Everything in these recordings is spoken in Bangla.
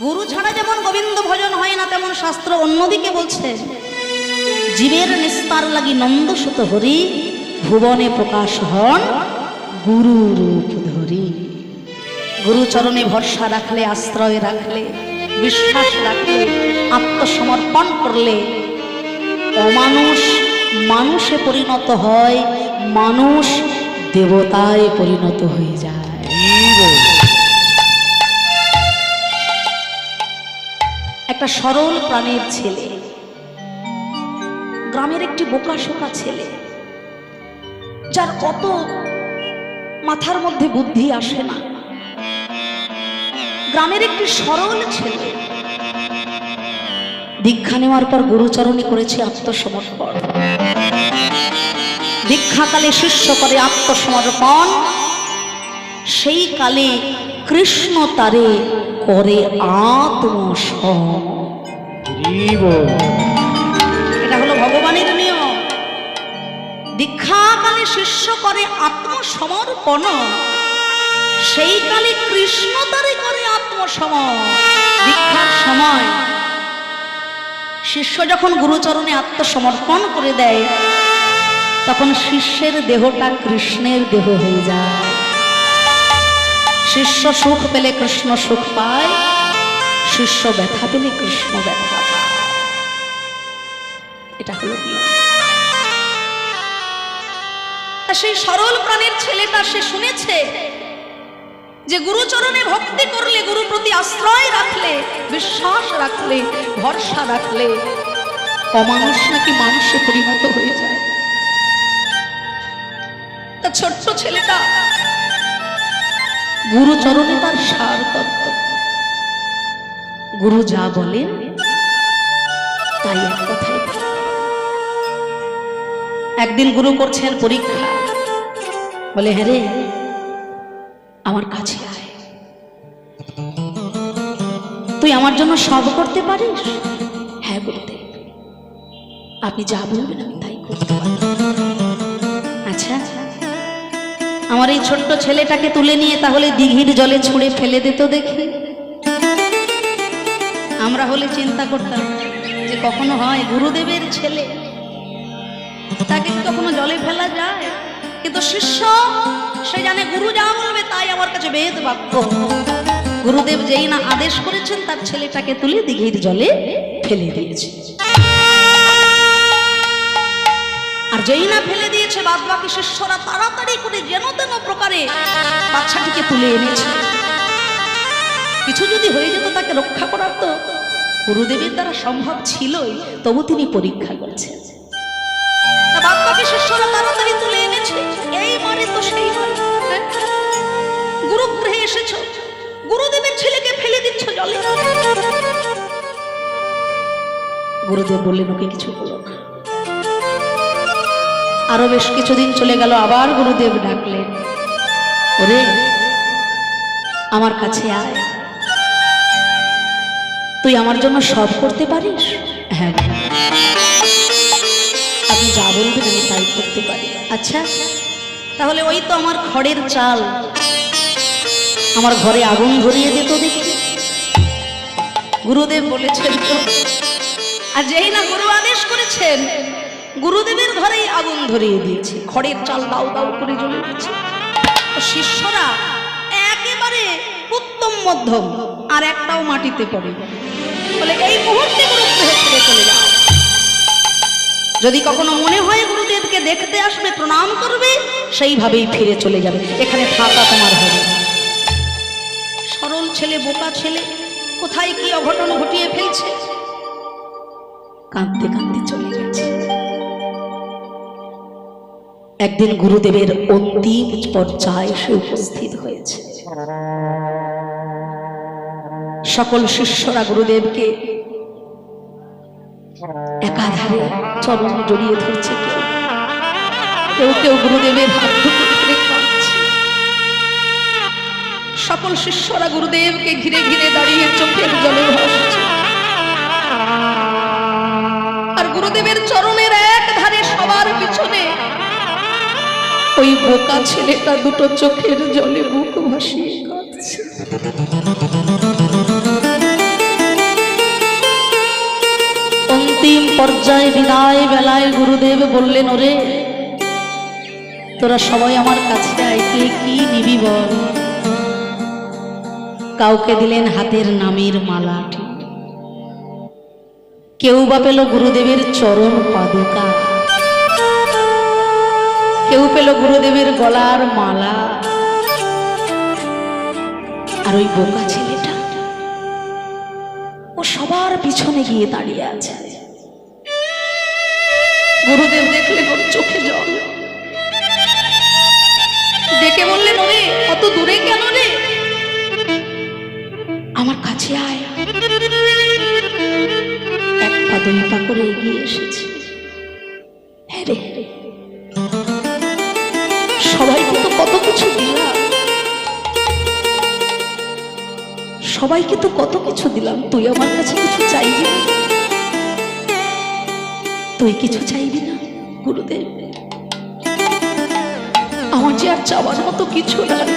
গুরু ছাড়া যেমন গোবিন্দ ভজন হয় না, তেমন শাস্ত্র অন্যদিকে বলছে, জীবের নিস্তার লাগি নন্দ সুত হরি, ভুবনে প্রকাশ হন গুরু রূপ ধরি। গুরুচরণে ভরসা রাখলে, আশ্রয় রাখলে, বিশ্বাস রাখলে, আত্মসমর্পণ করলে, অমানুষ মানুষে পরিণত হয়, মানুষ দেবতায় পরিণত হয়ে যায়। একটা সরল প্রাণের ছেলে। গ্রামের একটি বোকা শোকা ছেলে, যার কত মাথার মধ্যে বুদ্ধি আসে না। গ্রামের একটি সরল ছেলে দীক্ষা নেওয়ার পর গুরুচরণী করেছে আত্মসমর্পণ। দীক্ষাকালে শিষ্য করে আত্মসমর্পণ। সেই কালে কৃষ্ণ তারে করে আত্মসম। এটা হলো ভগবানের নিয়ম। দীক্ষাকালে শিষ্য করে আত্মসমর্পণ। সেই কালে কৃষ্ণ তারে করে আত্মসম। দীক্ষার সময় শিষ্য যখন গুরুচরণে আত্মসমর্পণ করে দেয় তখন শিষ্যের দেহটা কৃষ্ণের দেহ হয়ে যায়। শিষ্য সুখ পেলে কৃষ্ণ সুখ পায়, শিষ্য ব্যথা পেলে কৃষ্ণ ব্যথা পায়। এটা হলো সেই সরল প্রাণের ছেলেটা সে শুনেছে যে গুরুচরণে ভক্তি করলে গুরু প্রতি আশ্রয় রাখলে, বিশ্বাস রাখলে, ভরসা রাখলে অমানুষ নাকি মানুষে পরিণত হয়ে যায়। ছোট্ট ছেলেটা গুরুচরণে তার সার তত্ত্ব। গুরু যা বলেন, তাই এক একদিন গুরু করছেন পরীক্ষা। বলে হ্যাঁ আমার কাছে তুই আমার জন্য সব করতে পারিস? হ্যাঁ করতে আপনি যা বলবেন আমি তাই করতে পারি আচ্ছা আচ্ছা। আমার এই ছোট্ট ছেলেটাকে তুলে নিয়ে তাহলে দিঘির জলে ছুঁড়ে ফেলে দিত দেখি। আমরা হলে চিন্তা করতাম যে কখনো হয় গুরুদেবের ছেলে। তাকে কখনো জলে ফেলা যায়? কিন্তু শিষ্য, সে জানে গুরু যা বলবে তাই আমার কাছে বেদ বাক্য। গুরুদেব যেই না আদেশ করেছেন, তার ছেলেটাকে তুলে দিঘির জলে ফেলে দিয়েছে। আর যেই না ফেলে দিয়েছে বাদ বাকি শিষ্যরা তাড়াতাড়ি করে যেন তেন প্রকারে বাচ্চাটিকে তুলে এনেছে। কিছু যদি হয়ে যেত তাকে রক্ষা করার তো গুরুদেবের দ্বারা সম্ভব ছিলই, তবু তিনি পরীক্ষা করছেন। শিষ্যরা তাড়াতাড়ি তুলে এনেছে? গুরুগৃহে এসেছ। গুরুদেবের ছেলেকে ফেলে দিচ্ছ জলে। গুরুদেব বললেন, ওকে কিছু বলো না। আরও বেশ কিছুদিন চলে গেল আবার গুরুদেব ডাকলেন। ওরে। আমার কাছে আয়। তুই আমার জন্য সব করতে পারিস? হ্যাঁ। আপনি যা বলবেন আমি তাই করতে পারি। আচ্ছা তাহলে ওই তো আমার খড়ের চাল। আমার ঘরে আগুন ধরিয়ে দিত দেখি। গুরুদেব বলেছেন তো আর যেই না গুরু আদেশ করেছেন গুরুদেবের ঘরেই আগুন ধরিয়ে দিয়েছে। খড়ের চাল দাও দাও করে জ্বলে গেছে। শিষ্যরা একেবারে উত্তম মধ্যম, আর একটাও মাটিতে পড়ে। বলে, এই মুহূর্তে গুরুগৃহে ছেড়ে চলে যাও। যদি কখনো মনে হয় গুরুদেবকে দেখতে আসবে, প্রণাম করবে, সেইভাবেই ফিরে চলে যাবে। এখানে থাকা তোমার হবে। সরল ছেলে, বোকা ছেলে, কোথায় কি অঘটন ঘটিয়ে ফেলছে? কাঁদতে কাঁদতে চলে গেছে। একদিন গুরুদেবের অন্তিম পর্যায়ে এসে উপস্থিত হয়েছে। সকল শিষ্যরা গুরুদেবকে একাধারে চরণ জড়িয়ে ধরছে কেউ। কেউ কেউ গুরুদেবের হাত ধরে সকল শিষ্যরা গুরুদেবকে ঘিরে ঘিরে দাঁড়িয়ে চোখের জলে ভাসছে। আর গুরুদেবের চরণের এক ধারে সবার পিছনে ওই বোকা ছেলেটা দুটো চোখের জলে বুক ভাসিয়ে কাঁদছে। অন্তিম পর্যায়ে বিদায় বেলায় গুরুদেব বললেন, ওরে, তোরা সবাই আমার কাছে আইকে কি নিবি বল? কাউকে দিলেন হাতের নামের মালা কেউ বা পেল গুরুদেবের চরণ পাদুকা। কেউ পেল গুরুদেবের গলার মালা। আর ওই বোকা ছেলেটা, ও সবার পিছনে গিয়ে দাঁড়িয়ে আছে। গুরুদেব দেখলেন ওর চোখে জল। ডেকে বললেন ওরে অত দূরে কেন রে? আমার কাছে আয়। এক পা দুই পা করে এগিয়ে এসেছে। কত কিছু দিলাম। সবাইকে তো কত কিছু দিলাম। তুই আমার কাছে কিছু চাইবি না। তুই কিছু চাইবি না, গুরুদেব। আমার যে আর চাওয়ার মতো কিছু নাই।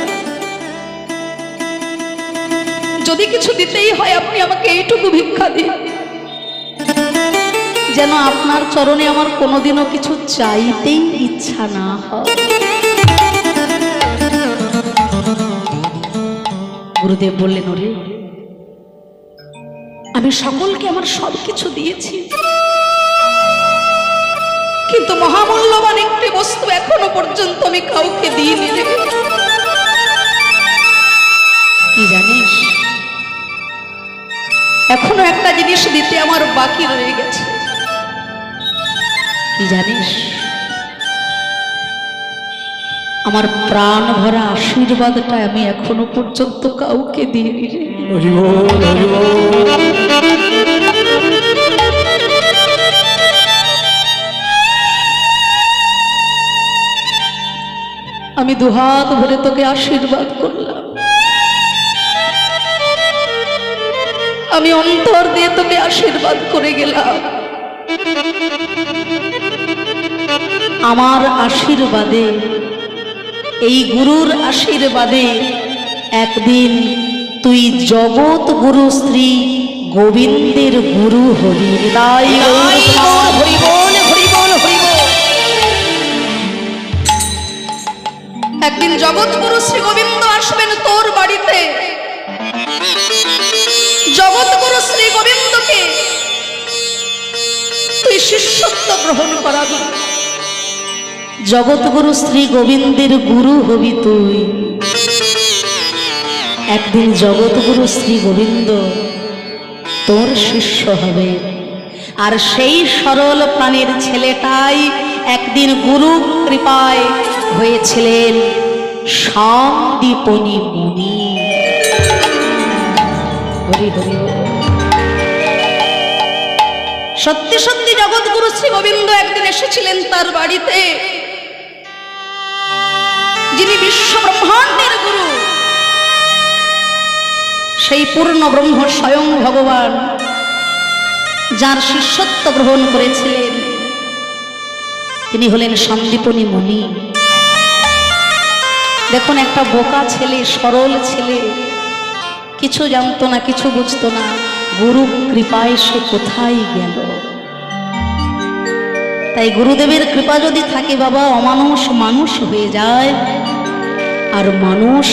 যদি কিছু দিতেই হয়, আপনি আমাকে এইটুকু ভিক্ষা দিন। যেন আপনার চরণে আমার কোনোদিনও কিছু চাইতেই ইচ্ছা না হয়। গুরুদেব বললেন, ওরে, আমি সকলকে আমার সব কিছু দিয়েছি। কিন্তু মহামূল্যবান একটি বস্তু এখনও পর্যন্ত আমি কাউকে দিইনি রে। কি জানিস? এখনও একটা জিনিস দিতে আমার বাকি রয়ে গেছে। কি জানিস? আমার প্রাণ ভরা আশীর্বাদটা আমি এখনও পর্যন্ত কাউকে হরি আমি দুহাত ভরে তোকে আশীর্বাদ করলাম। আমি অন্তর দিয়ে তোকে আশীর্বাদ করে গেলাম। আমার আশীর্বাদে এই গুরুর আশীর্বাদে একদিন তুই জগৎ গুরু শ্রী গোবিন্দের গুরু হবি। একদিন জগৎগুরু শ্রী গোবিন্দ আসবেন তোর বাড়িতে। জগৎগুরু শ্রী গোবিন্দকে তুই শিষ্যত্ব গ্রহণ করাবি। জগৎগুরু শ্রী গোবিন্দের গুরু হবি তুই। একদিন জগৎগুরু শ্রী গোবিন্দ তোর শিষ্য হবে। আর সেই সরল প্রাণের ছেলেটাই একদিন গুরু কৃপায় হয়েছিলেন সন্দীপনী মুনি। সত্যি সত্যি জগৎগুরু শ্রী গোবিন্দ একদিন এসেছিলেন তার বাড়িতে। যিনি বিশ্ব ব্রহ্মাণ্ডের গুরু, সেই পূর্ণ ব্রহ্ম স্বয়ং ভগবান, যার শিষ্যত্ব গ্রহণ করেছিলেন। তিনি হলেন সন্দীপনী মুনি। দেখুন, একটা বোকা ছেলে, সরল ছেলে, কিছু জানতো না, কিছু বুঝতো না, গুরু কৃপায় সে কোথায় গেল? তাই গুরুদেবের কৃপা যদি থাকে বাবা অমানুষ মানুষ হয়ে যায়। আর মানুষ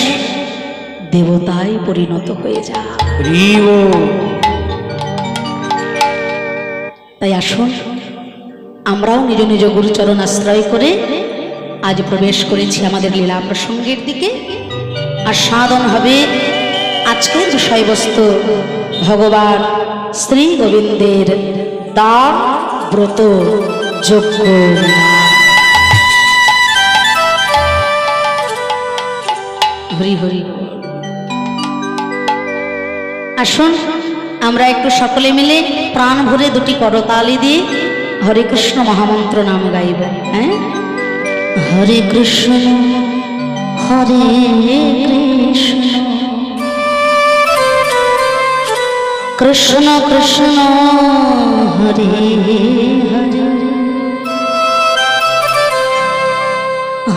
দেবতায় পরিণত হয়ে যায়। তাই আসুন আমরাও নিজ নিজ গুরুচরণ আশ্রয় করে আজ প্রবেশ করেছি আমাদের লীলা প্রসঙ্গের দিকে। আর সাধন হবে আজকের বিষয়বস্তু ভগবান শ্রী গোবিন্দের দান ব্রত হরি হরি। আসুন আমরা একটু সকলে মিলে প্রাণ ভরে দুটি করতালি দিয়ে হরে কৃষ্ণ মহামন্ত্র নাম গাইব হ্যাঁ? হরে কৃষ্ণ হরে কৃষ্ণ। কৃষ্ণ কৃষ্ণ হরে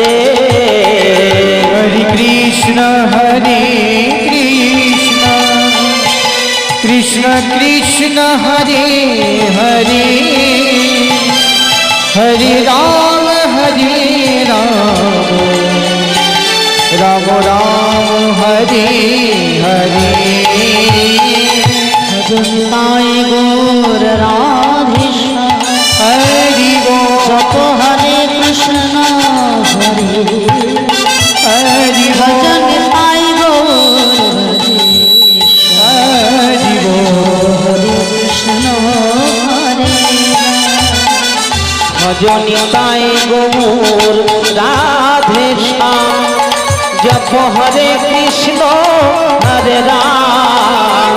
দে হরি কৃষ্ণ হরি কৃষ্ণ। কৃষ্ণ কৃষ্ণ হরে হরে। হরে রাম হরে রাম। রাম রাম হরে হরে। সাই গোর রাধেশ হরি গো হরে কৃষ্ণ। ভজনী তাই গোমুর রাধে জপ হরে কৃষ্ণ, হরে রাম।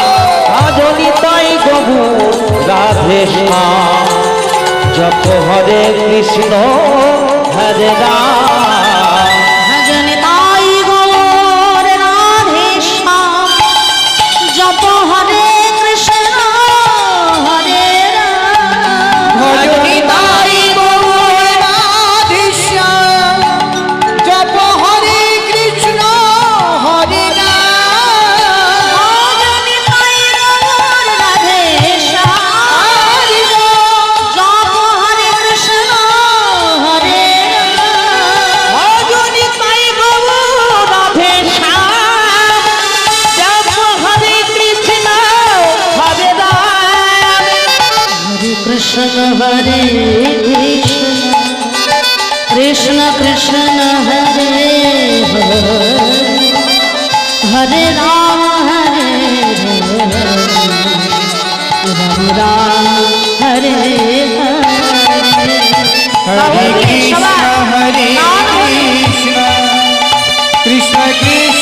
ভজনী তাই গোমুর রাধে জপ হরে কৃষ্ণ, হরে রাম।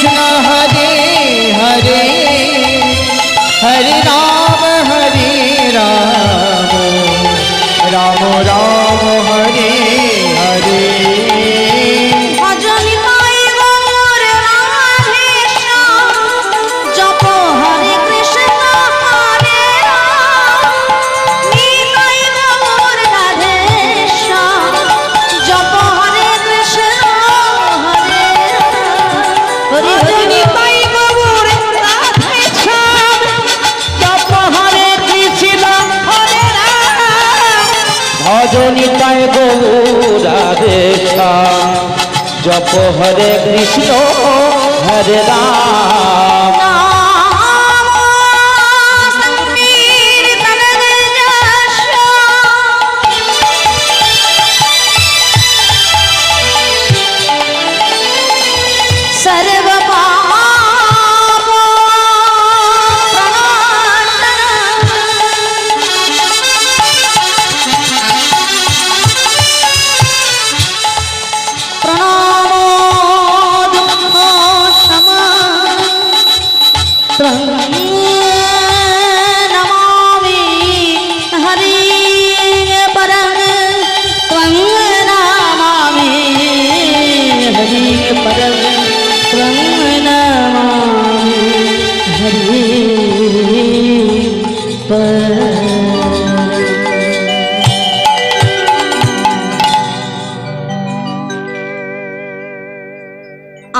कृष्ण हरे हरे জপ হরে কৃষ্ণ হরে রাম।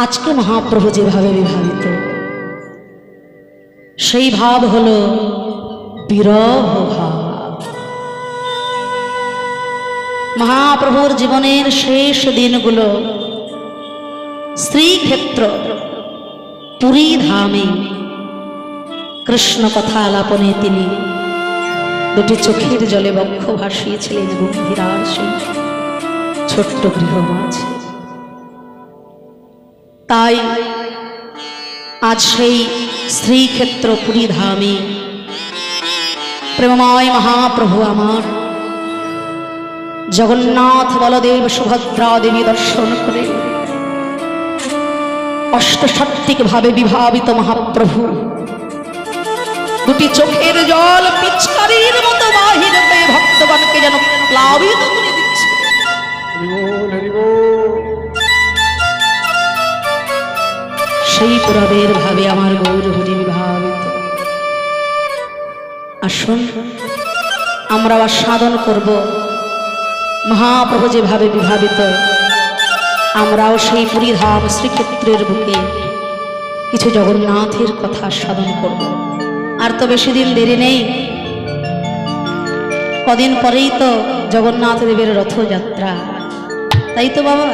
আজকে মহাপ্রভু যেভাবে বিভাবিত সেই ভাব হল বিরহ ভাব। মহাপ্রভুর জীবনের শেষ দিনগুলো শ্রীক্ষেত্র পুরী ধামে কৃষ্ণ কথা আলাপনে তিনি দুটি চোখের জলে বক্ষ ভাসিয়েছিলেন গম্ভীরার সেই ছোট্ট গৃহ মাঝে তাই আজ সেই শ্রীক্ষেত্র পুরী ধামে প্রেমময় মহাপ্রভু আমার জগন্নাথ বলদেব সুভদ্রা দেবী দর্শন করে অষ্টসাত্ত্বিক ভাবে বিভাবিত মহাপ্রভু দুটি চোখের জল পিচকারির মতো বাহির ভক্তগণকে যেন প্লাবিত করে দিচ্ছে সেই পুরবের ভাবে আমার গৌর হরি বিভাবিত। আসুন, আমরা আস্বাদন করব। মহাপ্রভু যেভাবে বিভাবিত, আমরাও সেই পুরীধাম শ্রীক্ষেত্রের বুকে কিছু জগন্নাথের কথা সাধন করব। আর তো বেশি দিন দেরি নেই। কদিন পরেই তো জগন্নাথ দেবের রথযাত্রা। তাই তো বাবা?